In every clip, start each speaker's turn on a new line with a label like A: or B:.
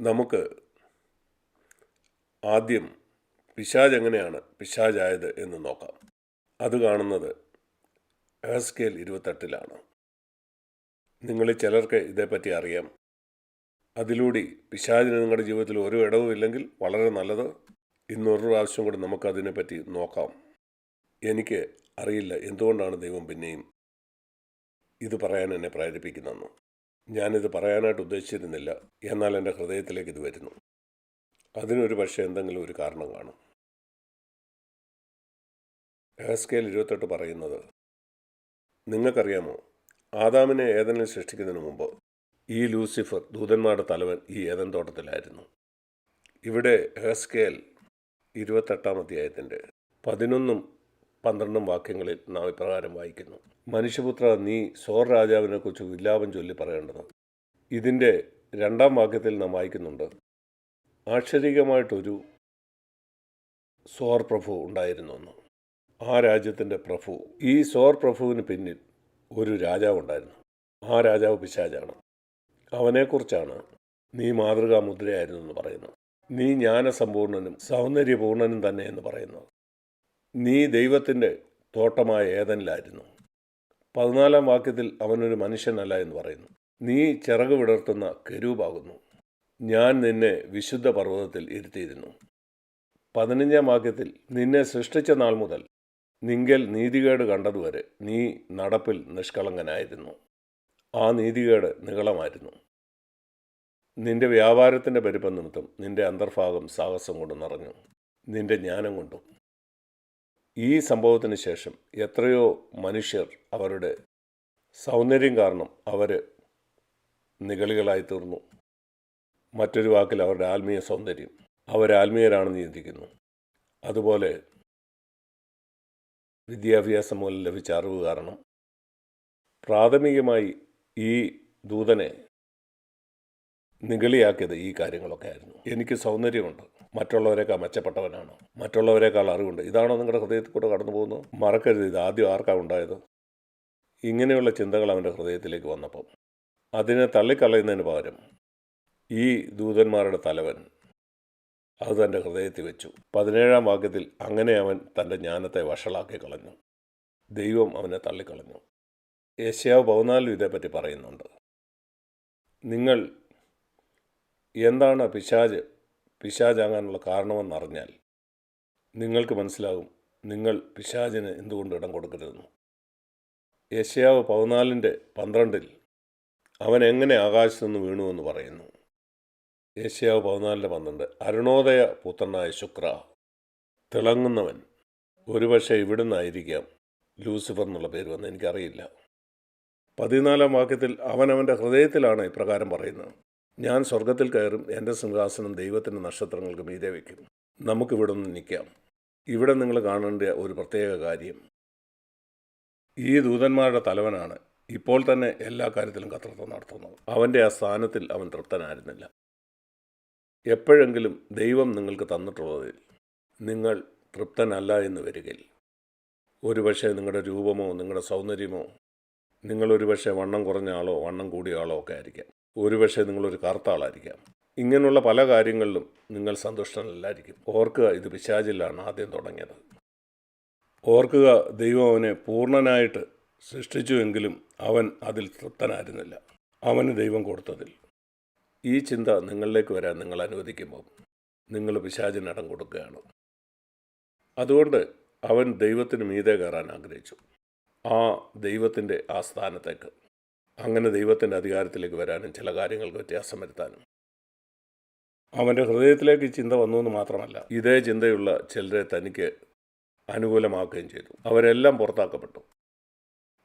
A: നമുക്ക് ആദ്യം പിശാജ് എങ്ങനെയാണ് പിശാജായത് എന്ന് നോക്കാം. അത് കാണുന്നത് എഹസ്കേൽ ഇരുപത്തെട്ടിലാണ്. നിങ്ങളിൽ ചിലർക്ക് ഇതേപ്പറ്റി അറിയാം. അതിലൂടെ പിശാചിന് നിങ്ങളുടെ ജീവിതത്തിൽ ഒരു ഇടവും ഇല്ലെങ്കിൽ വളരെ നല്ലത്. ഇന്നൊരു പ്രാവശ്യം കൂടി നമുക്കതിനെപ്പറ്റി നോക്കാം. എനിക്ക് അറിയില്ല. എന്തുകൊണ്ടാണ് ദൈവം പിന്നെയും ഇത് പറയാൻ എന്നെ പ്രേരിപ്പിക്കുന്നതെന്ന്. ഞാനിത് പറയാനായിട്ട് ഉദ്ദേശിച്ചിരുന്നില്ല. എന്നാൽ എന്റെ ഹൃദയത്തിലേക്ക് ഇത് വരുന്നു. അതിനൊരു പക്ഷേ എന്തെങ്കിലും ഒരു കാരണം കാണും. എഹസ്കേൽ ഇരുപത്തെട്ട് പറയുന്നത് നിങ്ങൾക്കറിയാമോ ആദാമിനെ ഏതനിൽ സൃഷ്ടിക്കുന്നതിന് മുമ്പ് ഈ ലൂസിഫർ ദൂതന്മാരുടെ തലവൻ ഈ ഏതൻ തോട്ടത്തിലായിരുന്നു. ഇവിടെ എഹസ്കേൽ ഇരുപത്തെട്ടാം അധ്യായത്തിന്റെ പതിനൊന്നും പന്ത്രണ്ടും വാക്യങ്ങളിൽ നാം ഇപ്രകാരം വായിക്കുന്നു. മനുഷ്യപുത്ര നീ സോർ രാജാവിനെക്കുറിച്ച് വിലാപം ചൊല്ലി പറയേണ്ടത്. ഇതിന്റെ രണ്ടാം വാക്യത്തിൽ നാം വായിക്കുന്നുണ്ട്. ആക്ഷരികമായിട്ടൊരു സോർ പ്രഭു ഉണ്ടായിരുന്നു എന്ന്. ആ രാജ്യത്തിന്റെ പ്രഭു ഈ സോർ പ്രഭുവിന് പിന്നിൽ ഒരു രാജാവുണ്ടായിരുന്നു ആ രാജാവ് പിശാചാണ്. അവനെക്കുറിച്ചാണ് നീ മാതൃകാ മുദ്രയായിരുന്നു എന്ന് പറയുന്നത്. നീ ജ്ഞാനസമ്പൂർണനും സൗന്ദര്യപൂർണനും തന്നെ എന്ന് പറയുന്നത്. നീ ദൈവത്തിന്റെ തോട്ടമായ ഏതനിലായിരുന്നു? പതിനാലാം വാക്യത്തിൽ അവനൊരു മനുഷ്യനല്ല എന്ന് പറയുന്നു. നീ ചിറക് വിടർത്തുന്ന കരൂപാകുന്നു. ഞാൻ നിന്നെ വിശുദ്ധ പർവതത്തിൽ ഇരുത്തിയിരുന്നു. പതിനഞ്ചാം വാക്യത്തിൽ നിന്നെ സൃഷ്ടിച്ച നാൾ മുതൽ നിങ്കൽ നീതികേട് കണ്ടതുവരെ നീ നടപ്പിൽ നിഷ്കളങ്കനായിരുന്നു. ആ നീതികേട് നികളമായിരുന്നു നിന്റെ വ്യാപാരത്തിന്റെ പെരുപ്പം നിമിത്തം നിന്റെ അന്തർഭാഗം സാഹസം കൊണ്ട് നിറഞ്ഞു. നിന്റെ ജ്ഞാനം കൊണ്ടും ഈ സംഭവത്തിന് ശേഷം എത്രയോ മനുഷ്യർ അവരുടെ സൗന്ദര്യം കാരണം അവർ നിഗളികളായി തീർന്നു. മറ്റൊരു വാക്കിൽ അവരുടെ ആത്മീയ സൗന്ദര്യം. അവർ ആത്മീയരാണെന്ന് ചിന്തിക്കുന്നു. അതുപോലെ വിദ്യാഭ്യാസം മൂലം ലഭിച്ച അറിവ് കാരണം പ്രാഥമികമായി ഈ ദൂതനെ നിഗളിയാക്കിയത് ഈ കാര്യങ്ങളൊക്കെ ആയിരുന്നു. എനിക്ക് സൗന്ദര്യമുണ്ട്. മറ്റുള്ളവരെക്കാൾ മെച്ചപ്പെട്ടവനാണ്? മറ്റുള്ളവരെക്കാൾ അറിവുണ്ട്. ഇതാണോ നിങ്ങളുടെ ഹൃദയത്തിൽ കൂടെ കടന്നു പോകുന്നത്? മറക്കരുത്. ഇത് ആദ്യം ആർക്കാണ് ഉണ്ടായത്? ഇങ്ങനെയുള്ള ചിന്തകൾ അവന്റെ ഹൃദയത്തിലേക്ക് വന്നപ്പം. അതിനെ തള്ളിക്കളയുന്നതിന് പകരം ഈ ദൂതന്മാരുടെ തലവൻ അത് തന്റെ ഹൃദയത്തിൽ വെച്ചു. പതിനേഴാം വാക്യത്തിൽ അങ്ങനെ അവൻ തന്റെ ജ്ഞാനത്തെ വഷളാക്കി കളഞ്ഞു. ദൈവം അവനെ തള്ളിക്കളഞ്ഞു. ഏഷ്യാവ് പതിനാലിലും ഇതേപ്പറ്റി പറയുന്നുണ്ട്. നിങ്ങൾ എന്താണ് പിശാജ്? പിശാജാകാനുള്ള കാരണമെന്നറിഞ്ഞാൽ നിങ്ങൾക്ക് മനസ്സിലാകും നിങ്ങൾ പിശാജിന് എന്തുകൊണ്ട് ഇടം കൊടുക്കരുതെന്ന്. യശയാവ് പതിനാലിന്റെ പന്ത്രണ്ടിൽ അവൻ എങ്ങനെ ആകാശത്തു നിന്ന് വീണുവെന്ന് പറയുന്നു. യേശയാവ് പതിനാലിന്റെ പന്ത്രണ്ട്. അരുണോദയ പുത്രനായ ശുക്ര തിളങ്ങുന്നവൻ. ഒരുപക്ഷെ ഇവിടുന്നായിരിക്കാം ലൂസിഫർ എന്നുള്ള പേര് വന്ന് എനിക്കറിയില്ല. പതിനാലാം വാക്യത്തിൽ അവനവന്റെ ഹൃദയത്തിലാണ് ഇപ്രകാരം പറയുന്നത്. ഞാൻ സ്വർഗത്തിൽ കയറും എന്റെ സിംഹാസനം ദൈവത്തിന്റെ നക്ഷത്രങ്ങൾക്ക് മീതെ വയ്ക്കും നമുക്കിവിടെ നിന്ന് നിൽക്കാം. ഇവിടെ നിങ്ങൾ കാണേണ്ട ഒരു പ്രത്യേക കാര്യം. ഈ ദൂതന്മാരുടെ തലവനാണ് ഇപ്പോൾ തന്നെ എല്ലാ കാര്യത്തിലും കത്രത്വം നടത്തുന്നത്. അവന്റെ ആ സ്ഥാനത്തിൽ അവൻ തൃപ്തനായിരുന്നില്ല. എപ്പോഴെങ്കിലും ദൈവം നിങ്ങൾക്ക് തന്നിട്ടുള്ളതിൽ നിങ്ങൾ തൃപ്തനല്ല എന്ന് വരികയിൽ ഒരുപക്ഷെ നിങ്ങളുടെ രൂപമോ നിങ്ങളുടെ സൗന്ദര്യമോ നിങ്ങളൊരുപക്ഷെ വണ്ണം കുറഞ്ഞ ആളോ വണ്ണം കൂടിയ ആളോ ഒക്കെ ആയിരിക്കാം. ഒരുപക്ഷെ നിങ്ങളൊരു കറുത്ത ആളായിരിക്കാം ഇങ്ങനെയുള്ള പല കാര്യങ്ങളിലും നിങ്ങൾ സന്തുഷ്ടനല്ലായിരിക്കും. ഓർക്കുക ഇത് പിശാചിലാണ് ആദ്യം തുടങ്ങിയത്. ഓർക്കുക ദൈവം അവനെ പൂർണനായിട്ട് സൃഷ്ടിച്ചുവെങ്കിലും അവൻ അതിൽ തൃപ്തനായിരുന്നില്ല. അവന് ദൈവം കൊടുത്തതിൽ. ഈ ചിന്ത നിങ്ങളിലേക്ക് വരാൻ നിങ്ങൾ അനുവദിക്കുമ്പോൾ നിങ്ങൾ പിശാചിന് ഇടം കൊടുക്കുകയാണ്. അതുകൊണ്ട് അവൻ ദൈവത്തിന് മീതെ കയറാൻ ആഗ്രഹിച്ചു. ആ ദൈവത്തിന്റെ ആ സ്ഥാനത്തേക്ക് അങ്ങനെ ദൈവത്തിന്റെ അധികാരത്തിലേക്ക് വരാനും ചില കാര്യങ്ങൾക്ക് വ്യത്യാസം വരുത്താനും. അവന്റെ ഹൃദയത്തിലേക്ക് ചിന്ത വന്നു എന്ന് മാത്രമല്ല ഇതേ ചിന്തയുള്ള ചിലരെ തനിക്ക് അനുകൂലമാക്കുകയും ചെയ്തു. അവരെല്ലാം പുറത്താക്കപ്പെട്ടു.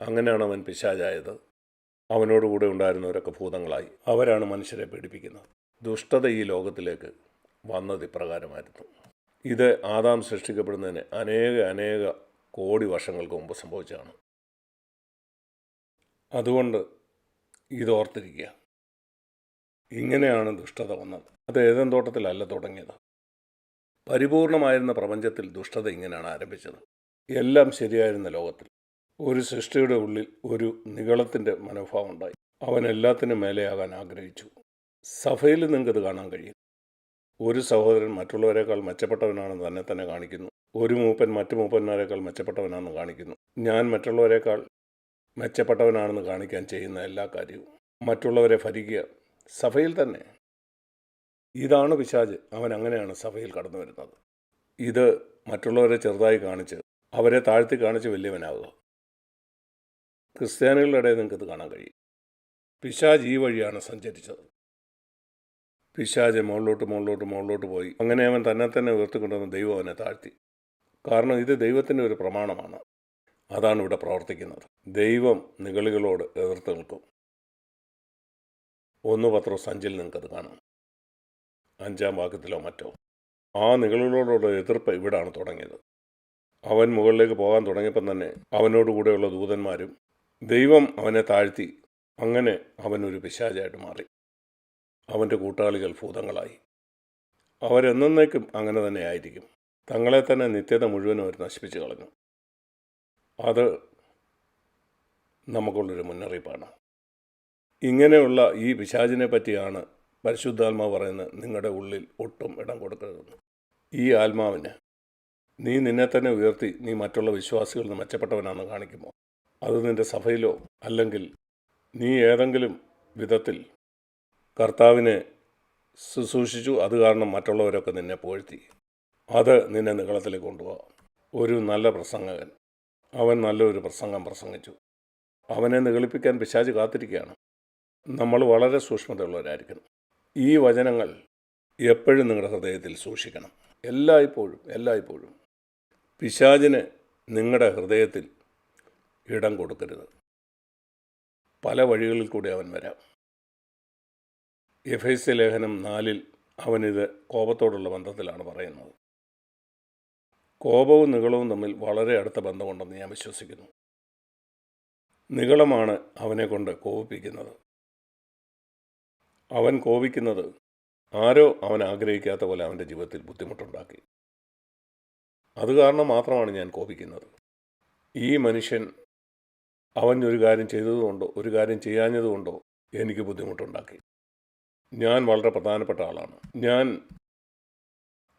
A: അങ്ങനെയാണ് അവൻ പിശാചായത്. അവനോടുകൂടെ ഉണ്ടായിരുന്നവരൊക്കെ ഭൂതങ്ങളായി. അവരാണ് മനുഷ്യരെ പീഡിപ്പിക്കുന്നത്. ദുഷ്ടത ഈ ലോകത്തിലേക്ക് വന്നത് ഇപ്രകാരമായിരുന്നു. ഇത് ആദാം സൃഷ്ടിക്കപ്പെടുന്നതിന് അനേക അനേക കോടി വർഷങ്ങൾക്ക് മുമ്പ് സംഭവിച്ചതാണ്. അതുകൊണ്ട് ഇത് ഓർത്തിരിക്കുക ഇങ്ങനെയാണ് ദുഷ്ടത വന്നത്. അത് ഏതൻ തോട്ടത്തിലല്ല തുടങ്ങിയത്. പരിപൂർണമായിരുന്ന പ്രപഞ്ചത്തിൽ ദുഷ്ടത ഇങ്ങനെയാണ് ആരംഭിച്ചത്. എല്ലാം ശരിയായിരുന്ന ലോകത്തിൽ ഒരു സൃഷ്ടിയുടെ ഉള്ളിൽ ഒരു നികളത്തിന്റെ മനോഭാവം ഉണ്ടായി. അവൻ എല്ലാത്തിനും മേലെയാകാൻ ആഗ്രഹിച്ചു. സഭയിൽ നിങ്ങൾക്കത് കാണാൻ കഴിയും. ഒരു സഹോദരൻ മറ്റുള്ളവരെക്കാൾ മെച്ചപ്പെട്ടവനാണെന്ന് തന്നെ തന്നെ കാണിക്കുന്നു. ഒരു മൂപ്പൻ മറ്റു മൂപ്പന്മാരെക്കാൾ മെച്ചപ്പെട്ടവനാണെന്ന് കാണിക്കുന്നു. ഞാൻ മറ്റുള്ളവരെക്കാൾ മെച്ചപ്പെട്ടവനാണെന്ന് കാണിക്കാൻ ചെയ്യുന്ന എല്ലാ കാര്യവും മറ്റുള്ളവരെ ഭരിക്കുക സഭയിൽ തന്നെ. ഇതാണ് പിശാജ് അവൻ അങ്ങനെയാണ് സഭയിൽ കടന്നു വരുന്നത്. ഇത് മറ്റുള്ളവരെ ചെറുതായി കാണിച്ച് അവരെ താഴ്ത്തി കാണിച്ച് വലിയവനാവുക. ക്രിസ്ത്യാനികളുടെ ഇടയിൽ നിങ്ങൾക്കിത് കാണാൻ കഴിയും. പിശാജ് ഈ വഴിയാണ് സഞ്ചരിച്ചത്. പിശാജ് മുകളിലോട്ട് മുകളിലോട്ട് മുകളിലോട്ട് പോയി. അങ്ങനെ അവൻ തന്നെ തന്നെ ഉയർത്തിക്കൊണ്ടുവന്ന് ദൈവം അവനെ താഴ്ത്തി. കാരണം ഇത് ദൈവത്തിന്റെ ഒരു പ്രമാണമാണ്. അതാണ് ഇവിടെ പ്രവർത്തിക്കുന്നത്. ദൈവം നിഗളികളോട് എതിർത്ത് നിൽക്കും. ഒന്ന് പത്രോ സഞ്ചിൽ നിങ്ങൾക്കത് കാണാം. അഞ്ചാം വാക്യത്തിലോ മറ്റോ. ആ നിഗളികളോടുള്ള എതിർപ്പ് ഇവിടാണ് തുടങ്ങിയത്. അവൻ മുകളിലേക്ക് പോകാൻ തുടങ്ങിയപ്പം തന്നെ അവനോടുകൂടെയുള്ള ദൂതന്മാരും ദൈവം അവനെ താഴ്ത്തി അങ്ങനെ അവനൊരു പിശാചായിട്ട് മാറി. അവന്റെ കൂട്ടാളികൾ ഭൂതങ്ങളായി. അവരെന്നേക്കും അങ്ങനെ തന്നെ ആയിരിക്കും. തങ്ങളെ തന്നെ നിത്യത മുഴുവനും അവർ നശിപ്പിച്ചു കളഞ്ഞു. അത് നമുക്കുള്ളൊരു മുന്നറിയിപ്പാണ്. ഇങ്ങനെയുള്ള ഈ പിശാചിനെ പറ്റിയാണ് പരിശുദ്ധാത്മാവ് പറയുന്നത് നിങ്ങളുടെ ഉള്ളിൽ ഒട്ടും ഇടം കൊടുക്കരുതെന്ന്. ഈ ആത്മാവിന് നീ നിന്നെ തന്നെ ഉയർത്തി നീ മറ്റുള്ള വിശ്വാസികളിൽ നിന്ന് മെച്ചപ്പെട്ടവനാണെന്ന് കാണിക്കുമോ? അത് നിന്റെ സഭയിലോ അല്ലെങ്കിൽ നീ ഏതെങ്കിലും വിധത്തിൽ കർത്താവിനെ ശുശ്രൂഷിച്ചു അത് കാരണം മറ്റുള്ളവരൊക്കെ നിന്നെ പുകഴ്ത്തി. അത് നിന്നെ നികളത്തിലേക്ക് കൊണ്ടുപോകാം. ഒരു നല്ല പ്രസംഗകൻ. അവൻ നല്ലൊരു പ്രസംഗം പ്രസംഗിച്ചു. അവനെ നികളിപ്പിക്കാൻ പിശാച് കാത്തിരിക്കുകയാണ്. നമ്മൾ വളരെ സൂക്ഷ്മതയുള്ളവരായിരിക്കണം. ഈ വചനങ്ങൾ എപ്പോഴും നിങ്ങളുടെ ഹൃദയത്തിൽ സൂക്ഷിക്കണം. എല്ലായ്പ്പോഴും എല്ലായ്പ്പോഴും. പിശാചിന് നിങ്ങളുടെ ഹൃദയത്തിൽ ഇടം കൊടുക്കരുത്. പല വഴികളിൽ കൂടി അവൻ വരാം. എഫ് ഐ സി ലേഖനം നാലിൽ അവനിത് കോപത്തോടുള്ള ബന്ധത്തിലാണ് പറയുന്നത്. കോപവും നികളവും തമ്മിൽ വളരെ അടുത്ത ബന്ധമുണ്ടെന്ന് ഞാൻ വിശ്വസിക്കുന്നു. നികളമാണ് അവനെ കൊണ്ട് കോപിപ്പിക്കുന്നത്. അവൻ കോപിക്കുന്നത് ആരോ അവൻ ആഗ്രഹിക്കാത്ത പോലെ അവന്റെ ജീവിതത്തിൽ ബുദ്ധിമുട്ടുണ്ടാക്കി. അത് കാരണം മാത്രമാണ് ഞാൻ കോപിക്കുന്നത്. ഈ മനുഷ്യൻ അവൻ ഒരു കാര്യം ചെയ്തതുകൊണ്ടോ ഒരു കാര്യം ചെയ്യാഞ്ഞതുകൊണ്ടോ എനിക്ക് ബുദ്ധിമുട്ടുണ്ടാക്കി. ഞാൻ വളരെ പ്രധാനപ്പെട്ട ആളാണ്. ഞാൻ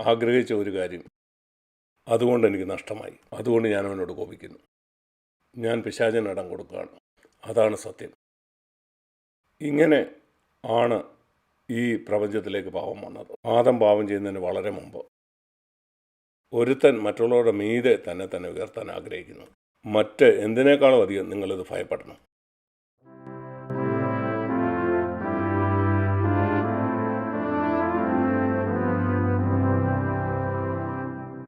A: ആഗ്രഹിച്ച ഒരു കാര്യം അതുകൊണ്ട് എനിക്ക് നഷ്ടമായി. അതുകൊണ്ട് ഞാൻ അവനോട് കോപിക്കുന്നു. ഞാൻ പിശാചിന് ഇടം കൊടുക്കുകയാണ്. അതാണ് സത്യം. ഇങ്ങനെ ആണ് ഈ പ്രപഞ്ചത്തിലേക്ക് പാവം വന്നത്. ആദം പാവം ചെയ്യുന്നതിന് വളരെ മുമ്പ്. ഒരുത്തൻ മറ്റുള്ളവരുടെ മീതെ തന്നെ തന്നെ ഉയർത്താൻ ആഗ്രഹിക്കുന്നു. മറ്റ് എന്തിനേക്കാളും അധികം നിങ്ങളിത് ഭയപ്പെടണം.